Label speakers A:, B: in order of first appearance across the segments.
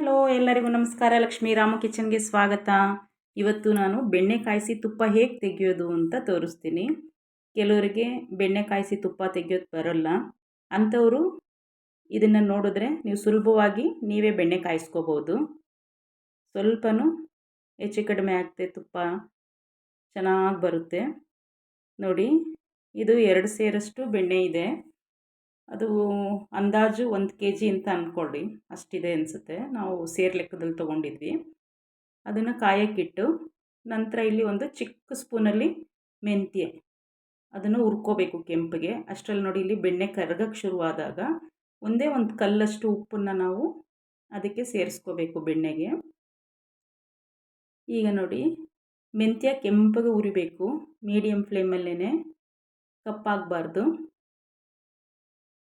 A: Hello ಎಲ್ಲರಿಗೂ ನಮಸ್ಕಾರ. ಲಕ್ಷ್ಮೀ ರಾಮ ಕಿಚನ್ಗೆ ಸ್ವಾಗತ. ಇವತ್ತು ನಾನು ಬೆಣ್ಣೆ ಕಾಯಿಸಿ ತುಪ್ಪ ಹೇಗೆ ತೆಗೆಯೋದು ಅಂತ ತೋರಿಸ್ತೀನಿ. ಕೆಲವರಿಗೆ ಬೆಣ್ಣೆ ಕಾಯಿಸಿ ತುಪ್ಪ ತೆಗೆಯೋದು ಬರೋಲ್ಲ. ಅಂಥವರು ಇದನ್ನು ನೋಡಿದ್ರೆ ನೀವು ಸುಲಭವಾಗಿ ನೀವೇ ಬೆಣ್ಣೆ ಕಾಯಿಸ್ಕೋಬೋದು ಸ್ವಲ್ಪನೂ ಹೆಚ್ಚು ಕಡಿಮೆ ಆಗ್ತೆ ತುಪ್ಪ ಚೆನ್ನಾಗಿ ಬರುತ್ತೆ. ನೋಡಿ, ಇದು ಎರಡು ಸೇರಷ್ಟು ಬೆಣ್ಣೆ ಇದೆ. ಅದು ಅಂದಾಜು ಒಂದು ಕೆ ಜಿ ಅಂತ ಅಂದ್ಕೊಳ್ಳಿ ಅಷ್ಟಿದೆ ಅನಿಸುತ್ತೆ. ನಾವು ಸೇರು ಲೆಕ್ಕದಲ್ಲಿ ತೊಗೊಂಡಿದ್ವಿ. ಅದನ್ನು ಕಾಯಕ್ಕಿಟ್ಟು ನಂತರ ಇಲ್ಲಿ ಒಂದು ಚಿಕ್ಕ ಸ್ಪೂನಲ್ಲಿ ಮೆಂತ್ಯ. ಅದನ್ನು ಹುರ್ಕೋಬೇಕು ಕೆಂಪಿಗೆ. ಅಷ್ಟರಲ್ಲಿ ನೋಡಿ ಇಲ್ಲಿ ಬೆಣ್ಣೆ ಕರಗಕ್ಕೆ ಶುರುವಾದಾಗ ಒಂದೇ ಒಂದು ಕಲ್ಲಷ್ಟು ಉಪ್ಪನ್ನು ನಾವು ಅದಕ್ಕೆ ಸೇರಿಸ್ಕೋಬೇಕು ಬೆಣ್ಣೆಗೆ. ಈಗ ನೋಡಿ, ಮೆಂತ್ಯ ಕೆಂಪಗೆ ಉರಿಬೇಕು ಮೀಡಿಯಮ್ ಫ್ಲೇಮಲ್ಲೇ ಕಪ್ಪಾಗಬಾರ್ದು.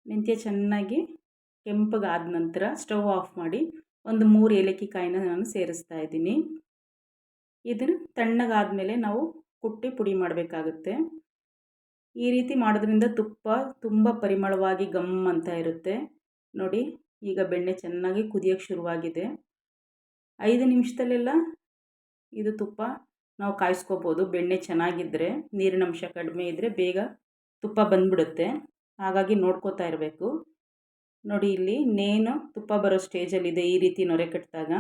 A: ಮೆಂತ್ಯ ಚೆನ್ನಾಗಿ ಕೆಂಪಗಾದ ನಂತರ ಸ್ಟವ್ ಆಫ್ ಮಾಡಿ ಒಂದು ಮೂರು ಏಲಕ್ಕಿ ಕಾಯಿನ ನಾನು ಸೇರಿಸ್ತಾ ಇದ್ದೀನಿ. ಇದನ್ನು ತಣ್ಣಗಾದ ಮೇಲೆ ನಾವು ಕುಟ್ಟಿ ಪುಡಿ ಮಾಡಬೇಕಾಗುತ್ತೆ. ಈ ರೀತಿ ಮಾಡೋದ್ರಿಂದ ತುಪ್ಪ ತುಂಬ ಪರಿಮಳವಾಗಿ ಗಮ್ ಅಂತ ಇರುತ್ತೆ. ನೋಡಿ, ಈಗ ಬೆಣ್ಣೆ ಚೆನ್ನಾಗಿ ಕುದಿಯೋಕ್ಕೆ ಶುರುವಾಗಿದೆ. ಐದು ನಿಮಿಷದಲ್ಲೆಲ್ಲ ಇದು ತುಪ್ಪ ನಾವು ಕಾಯಿಸ್ಕೋಬೋದು. ಬೆಣ್ಣೆ ಚೆನ್ನಾಗಿದ್ದರೆ ನೀರಿನಂಶ ಕಡಿಮೆ ಇದ್ದರೆ ಬೇಗ ತುಪ್ಪ ಬಂದ್ಬಿಡುತ್ತೆ. ಹಾಗಾಗಿ ನೋಡ್ಕೋತಾ ಇರಬೇಕು. ನೋಡಿ ಇಲ್ಲಿ ನೇನು ತುಪ್ಪ ಬರೋ ಸ್ಟೇಜಲ್ಲಿದೆ ಈ ರೀತಿ ನೊರೆ ಕಟ್ಟಿದಾಗ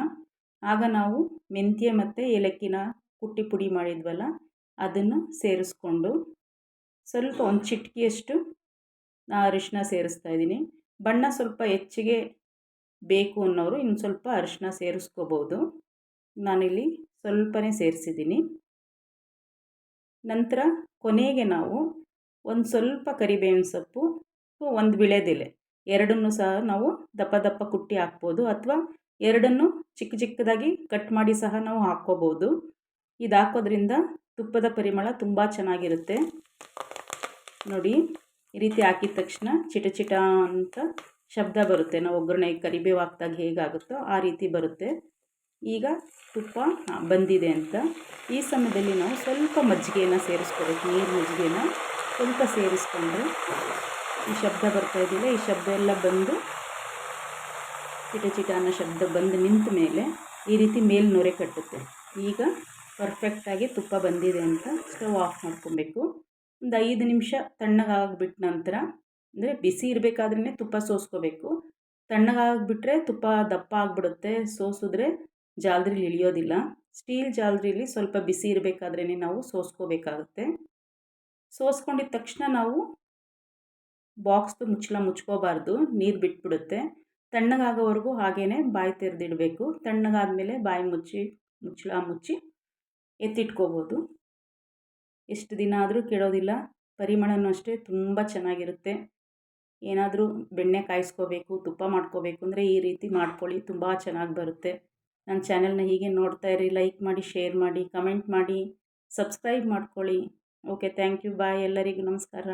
A: ಆಗ ನಾವು ಮೆಂತ್ಯ ಮತ್ತು ಏಲಕ್ಕಿನ ಕುಟ್ಟಿ ಪುಡಿ ಮಾಡಿದ್ವಲ್ಲ, ಅದನ್ನು ಸೇರಿಸ್ಕೊಂಡು ಸ್ವಲ್ಪ ಒಂದು ಚಿಟಕಿಯಷ್ಟು ಅರಿಶಿನ ಸೇರಿಸ್ತಾ ಇದ್ದೀನಿ. ಬಣ್ಣ ಸ್ವಲ್ಪ ಹೆಚ್ಚಿಗೆ ಬೇಕು ಅನ್ನೋರು ಇನ್ನು ಸ್ವಲ್ಪ ಅರಿಶಿನ ಸೇರಿಸ್ಕೋಬೋದು. ನಾನಿಲ್ಲಿ ಸ್ವಲ್ಪನೇ ಸೇರಿಸಿದ್ದೀನಿ. ನಂತರ ಕೊನೆಗೆ ನಾವು ಒಂದು ಸ್ವಲ್ಪ ಕರಿಬೇವಿನ ಸೊಪ್ಪು ಒಂದು ವಿಳೆದೆಲೆ ಎರಡನ್ನೂ ಸಹ ನಾವು ದಪ್ಪ ದಪ್ಪ ಕುಟ್ಟಿ ಹಾಕ್ಬೋದು ಅಥವಾ ಎರಡನ್ನು ಚಿಕ್ಕ ಚಿಕ್ಕದಾಗಿ ಕಟ್ ಮಾಡಿ ಸಹ ನಾವು ಹಾಕ್ಕೋಬೋದು. ಇದು ಹಾಕೋದ್ರಿಂದ ತುಪ್ಪದ ಪರಿಮಳ ತುಂಬ ಚೆನ್ನಾಗಿರುತ್ತೆ. ನೋಡಿ, ಈ ರೀತಿ ಹಾಕಿದ ತಕ್ಷಣ ಚಿಟ ಚಿಟ ಅಂತ ಶಬ್ದ ಬರುತ್ತೆ. ನಾವು ಒಗ್ಗರಣೆ ಕರಿಬೇವು ಹಾಕ್ದಾಗ ಹೇಗಾಗುತ್ತೋ ಆ ರೀತಿ ಬರುತ್ತೆ. ಈಗ ತುಪ್ಪ ಬಂದಿದೆ ಅಂತ. ಈ ಸಮಯದಲ್ಲಿ ನಾವು ಸ್ವಲ್ಪ ಮಜ್ಜಿಗೆಯನ್ನು ಸೇರಿಸ್ಕೋಬೇಕು. ನೀರು ಮಜ್ಜಿಗೆನ ಸ್ವಲ್ಪ ಸೇರಿಸ್ಕೊಂಡ್ರೆ ಈ ಶಬ್ದ ಬರ್ತಾ ಇದೆಯಲ್ಲ ಈ ಶಬ್ದ ಎಲ್ಲ ಬಂದು ಚಿಟ ಚಿಟ ಅನ್ನೋ ಶಬ್ದ ಬಂದು ನಿಂತ ಮೇಲೆ ಈ ರೀತಿ ಮೇಲ್ನೊರೆ ಕಟ್ಟುತ್ತೆ. ಈಗ ಪರ್ಫೆಕ್ಟಾಗಿ ತುಪ್ಪ ಬಂದಿದೆ ಅಂತ ಸ್ಟವ್ ಆಫ್ ಮಾಡ್ಕೊಬೇಕು. ಒಂದು ಐದು ನಿಮಿಷ ತಣ್ಣಗಾಗ್ಬಿಟ್ಟ ನಂತರ, ಅಂದರೆ ಬಿಸಿ ಇರಬೇಕಾದ್ರೇ ತುಪ್ಪ ಸೋಸ್ಕೋಬೇಕು. ತಣ್ಣಗಾಗ್ಬಿಟ್ರೆ ತುಪ್ಪ ದಪ್ಪ ಆಗಿಬಿಡುತ್ತೆ. ಸೋಸಿದ್ರೆ ಜಾಲ್ರಿಲಿ ಇಳಿಯೋದಿಲ್ಲ. ಸ್ಟೀಲ್ ಜಾಲ್ರಿಲಿ ಸ್ವಲ್ಪ ಬಿಸಿ ಇರಬೇಕಾದ್ರೇ ನಾವು ಸೋಸ್ಕೋಬೇಕಾಗುತ್ತೆ. ಸೋಸ್ಕೊಂಡಿದ ತಕ್ಷಣ ನಾವು ಬಾಕ್ಸ್ದು ಮುಚ್ಚಳ ಮುಚ್ಕೋಬಾರ್ದು, ನೀರು ಬಿಟ್ಬಿಡುತ್ತೆ. ತಣ್ಣಗಾಗೋವರೆಗೂ ಹಾಗೇ ಬಾಯಿ ತೆರೆದಿಡಬೇಕು. ತಣ್ಣಗಾದಮೇಲೆ ಬಾಯಿ ಮುಚ್ಚಿ, ಮುಚ್ಚಳ ಮುಚ್ಚಿ ಎತ್ತಿಟ್ಕೋಬೋದು. ಎಷ್ಟು ದಿನ ಆದರೂ ಕೆಡೋದಿಲ್ಲ. ಪರಿಮಳನೂ ಅಷ್ಟೇ ತುಂಬ ಚೆನ್ನಾಗಿರುತ್ತೆ. ಏನಾದರೂ ಬೆಣ್ಣೆ ಕಾಯಿಸ್ಕೋಬೇಕು, ತುಪ್ಪ ಮಾಡ್ಕೋಬೇಕು ಅಂದರೆ ಈ ರೀತಿ ಮಾಡ್ಕೊಳ್ಳಿ, ತುಂಬ ಚೆನ್ನಾಗಿ ಬರುತ್ತೆ. ನನ್ನ ಚಾನೆಲ್ನ ಹೀಗೆ ನೋಡ್ತಾ ಇರಿ, ಲೈಕ್ ಮಾಡಿ, ಶೇರ್ ಮಾಡಿ, ಕಮೆಂಟ್ ಮಾಡಿ, ಸಬ್ಸ್ಕ್ರೈಬ್ ಮಾಡ್ಕೊಳ್ಳಿ. ಓಕೆ ಥ್ಯಾಂಕ್ ಯು ಬಾಯ್ ಎಲ್ಲರಿಗೂ ನಮಸ್ಕಾರ.